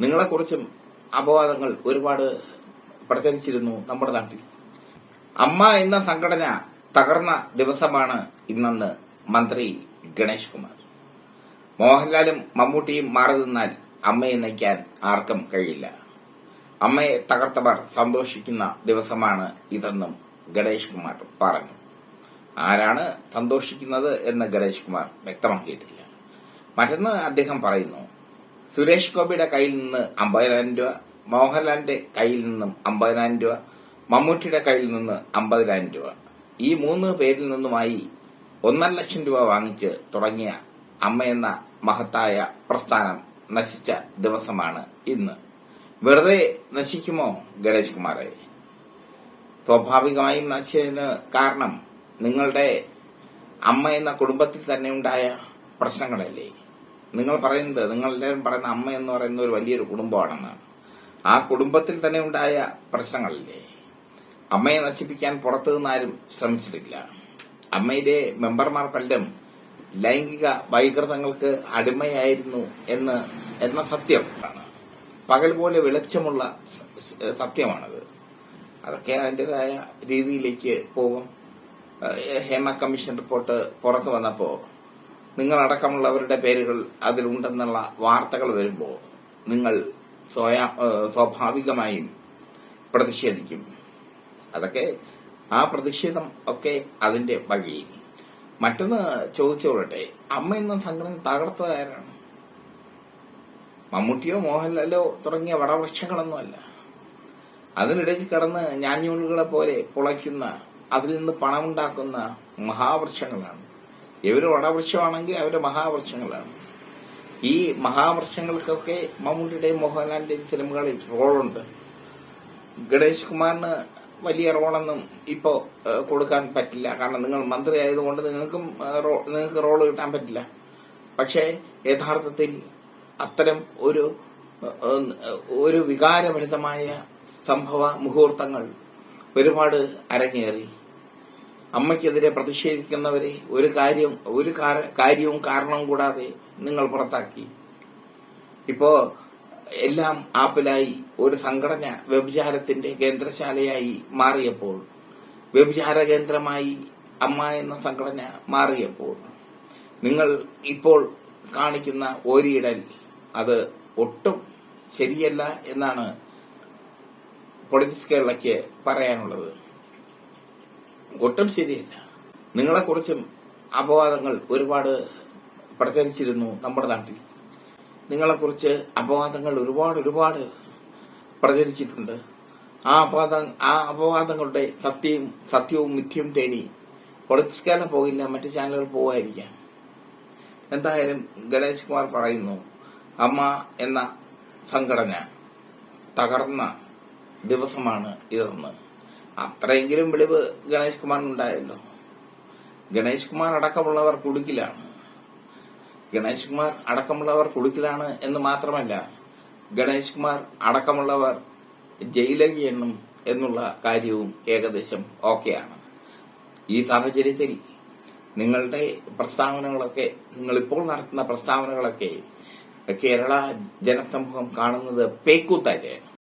നിങ്ങളെക്കുറിച്ചും അപവാദങ്ങൾ ഒരുപാട് പ്രചരിച്ചിരുന്നു നമ്മുടെ നാട്ടിൽ. അമ്മ എന്ന സംഘടന തകർന്ന ദിവസമാണ് ഇന്നെന്ന് മന്ത്രി ഗണേഷ് കുമാർ. മോഹൻലാലും മമ്മൂട്ടിയും മാറി നിന്നാൽ അമ്മയെ നയിക്കാൻ ആർക്കും കഴിയില്ല. അമ്മയെ തകർത്തവർ സന്തോഷിക്കുന്ന ദിവസമാണ് ഇതെന്നും ഗണേഷ് കുമാർ പറഞ്ഞു. ആരാണ് സന്തോഷിക്കുന്നത് എന്ന് ഗണേഷ് കുമാർ വ്യക്തമാക്കിയിട്ടില്ല. മറ്റൊന്ന് അദ്ദേഹം പറയുന്നു സുരേഷ് ഗോപിയുടെ കയ്യിൽ നിന്ന് അമ്പതിനായിരം രൂപ മോഹൻലാലിന്റെ കയ്യിൽ നിന്നും അമ്പതിനായിരം രൂപ മമ്മൂട്ടിയുടെ കയ്യിൽ നിന്ന് അമ്പതിനായിരം രൂപ. ഈ മൂന്ന് പേരിൽ നിന്നുമായി ഒന്നര ലക്ഷം രൂപ വാങ്ങിച്ച് തുടങ്ങിയ അമ്മയെന്ന മഹത്തായ പ്രസ്ഥാനം നശിച്ച ദിവസമാണ് ഇന്ന്. വെറുതെ നശിക്കുമോ ഗണേഷ് കുമാറെ? സ്വാഭാവികമായും നശിച്ചതിന് കാരണം നിങ്ങളുടെ അമ്മ എന്ന കുടുംബത്തിൽ തന്നെ ഉണ്ടായ പ്രശ്നങ്ങളല്ലേ? നിങ്ങൾ പറയുന്നത് നിങ്ങൾ എല്ലാവരും പറയുന്ന അമ്മ എന്ന് പറയുന്ന ഒരു വലിയൊരു കുടുംബമാണെന്നാണ് ആ കുടുംബത്തിൽ തന്നെ ഉണ്ടായ പ്രശ്നങ്ങളില്ലേ? അമ്മയെ നശിപ്പിക്കാൻ പുറത്തു നിന്നാരും ശ്രമിച്ചിട്ടില്ല. അമ്മയിലെ മെമ്പർമാർ പലരും ലൈംഗിക വൈകൃതങ്ങൾക്ക് അടിമയായിരുന്നു എന്ന് എന്ന സത്യം. ആണ് പകൽ പോലെ വെളിച്ചമുള്ള സത്യമാണത്. അതൊക്കെ അതിന്റെതായ രീതിയിലേക്ക് പോകും. ഹേമ കമ്മീഷൻ റിപ്പോർട്ട് പുറത്തു വന്നപ്പോൾ നിങ്ങളടക്കമുള്ളവരുടെ പേരുകൾ അതിലുണ്ടെന്നുള്ള വാർത്തകൾ വരുമ്പോൾ നിങ്ങൾ സ്വാഭാവികമായും പ്രതിഷേധിക്കും. അതൊക്കെ ആ പ്രതിഷേധം ഒക്കെ അതിന്റെ വഴിയിൽ മറ്റൊന്ന് ചോദിച്ചോളട്ടെ അമ്മ എന്ന സംഘടന തകർത്തത് ആരാണ്? മമ്മൂട്ടിയോ മോഹൻലാലോ തുടങ്ങിയ വടവൃക്ഷങ്ങളൊന്നുമല്ല. അതിനിടയിൽ കിടന്ന് ഞാഞ്ഞൂലുകളെ പോലെ പുളയ്ക്കുന്ന അതിൽ നിന്ന് പണമുണ്ടാക്കുന്ന മഹാവൃക്ഷങ്ങളാണ്. ഇവർ വടവൃക്ഷമാണെങ്കിൽ അവർ മഹാവൃക്ഷങ്ങളാണ്. ഈ മഹാവൃക്ഷങ്ങൾക്കൊക്കെ മമ്മൂട്ടിയുടെയും മോഹൻലാലിന്റെയും സിനിമകളിൽ റോളുണ്ട്. ഗണേഷ് കുമാറിന് വലിയ റോളൊന്നും ഇപ്പോ കൊടുക്കാൻ പറ്റില്ല. കാരണം നിങ്ങൾ മന്ത്രി ആയതുകൊണ്ട് നിങ്ങൾക്കും നിങ്ങൾക്ക് റോൾ കിട്ടാൻ പറ്റില്ല. പക്ഷേ യഥാർത്ഥത്തിൽ അത്തരം ഒരു ഒരു വികാരഭരിതമായ സംഭവ മുഹൂർത്തങ്ങൾ ഒരുപാട് അരങ്ങേറി. അമ്മയ്ക്കെതിരെ പ്രതിഷേധിക്കുന്നവരെ ഒരു കാര്യം ഒരു കാര്യവും കാരണവും കൂടാതെ നിങ്ങൾ പുറത്താക്കി. ഇപ്പോ എല്ലാം ആപ്പിലായി ഒരു സംഘടന വ്യഭിചാരത്തിന്റെ കേന്ദ്രശാലയായി മാറിയപ്പോൾ വ്യഭിചാര കേന്ദ്രമായി അമ്മ എന്ന സംഘടന മാറിയപ്പോൾ നിങ്ങൾ ഇപ്പോൾ കാണിക്കുന്ന ഓരിയിടൽ അത് ഒട്ടും ശരിയല്ല എന്നാണ് പൊളിറ്റിക്സ് കേരളയ്ക്ക് പറയാനുള്ളത്. ഒട്ടും ശരിയല്ല. നിങ്ങളെക്കുറിച്ചും അപവാദങ്ങൾ ഒരുപാട് പ്രചരിച്ചിരുന്നു നമ്മുടെ നാട്ടിൽ. നിങ്ങളെക്കുറിച്ച് അപവാദങ്ങൾ ഒരുപാട് ഒരുപാട് പ്രചരിച്ചിട്ടുണ്ട്. ആ അപവാദ ആ അപവാദങ്ങളുടെ സത്യവും സത്യവും മിഥ്യവും തേടി പൊളിറ്റിക്സ് കേരള പോകില്ല മറ്റു ചാനലുകൾ പോകാതിരിക്കാം എന്തായാലും ഗണേഷ് കുമാർ പറയുന്നു അമ്മ എന്ന സംഘടന തകർന്ന ദിവസമാണ് ഇതെന്ന്. അത്രയെങ്കിലും വെളിവ് ഗണേഷ് കുമാറിനുണ്ടായല്ലോ ഗണേഷ് കുമാർ അടക്കമുള്ളവർ കുടുക്കിലാണ്. ഗണേഷ് കുമാർ അടക്കമുള്ളവർ കുടുക്കിലാണ് എന്ന് മാത്രമല്ല ഗണേഷ് കുമാർ അടക്കമുള്ളവർ ജയിലകി എണ്ണും എന്നുള്ള കാര്യവും ഏകദേശം ഓക്കെയാണ്. ഈ സാഹചര്യത്തിൽ നിങ്ങളുടെ പ്രസ്താവനകളൊക്കെ നിങ്ങൾ ഇപ്പോൾ നടത്തുന്ന പ്രസ്താവനകളൊക്കെ കേരള ജനസമൂഹം കാണുന്നത് പേക്കൂത്തല്ലേ